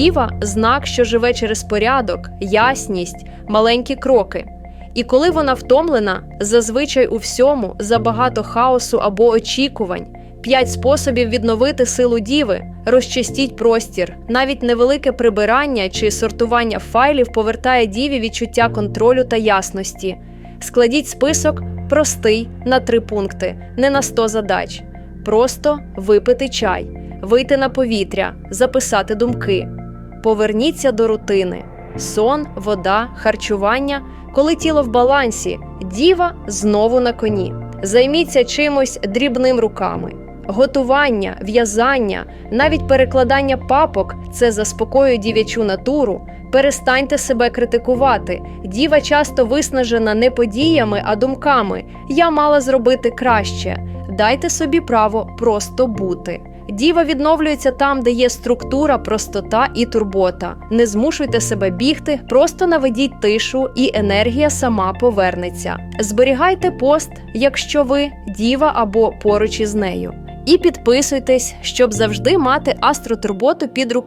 Діва знак, що живе через порядок, ясність, маленькі кроки. І коли вона втомлена, зазвичай у всьому забагато хаосу або очікувань. П'ять способів відновити силу діви, розчистіть простір. Навіть невелике прибирання чи сортування файлів повертає діві відчуття контролю та ясності. Складіть список простий на три пункти, не на 100 задач. Просто випити чай, вийти на повітря, записати думки. Поверніться до рутини: сон, вода, харчування. Коли тіло в балансі, діва знову на коні. Займіться чимось дрібним руками. Готування, в'язання, навіть перекладання папок це заспокоює дів'ячу натуру. Перестаньте себе критикувати. Діва часто виснажена не подіями, а думками. Я мала зробити краще. Дайте собі право просто бути. Діва відновлюється там, де є структура, простота і турбота. Не змушуйте себе бігти, просто наведіть тишу, і енергія сама повернеться. Зберігайте пост, якщо ви діва або поруч із нею. І підписуйтесь, щоб завжди мати астротурботу під рукою.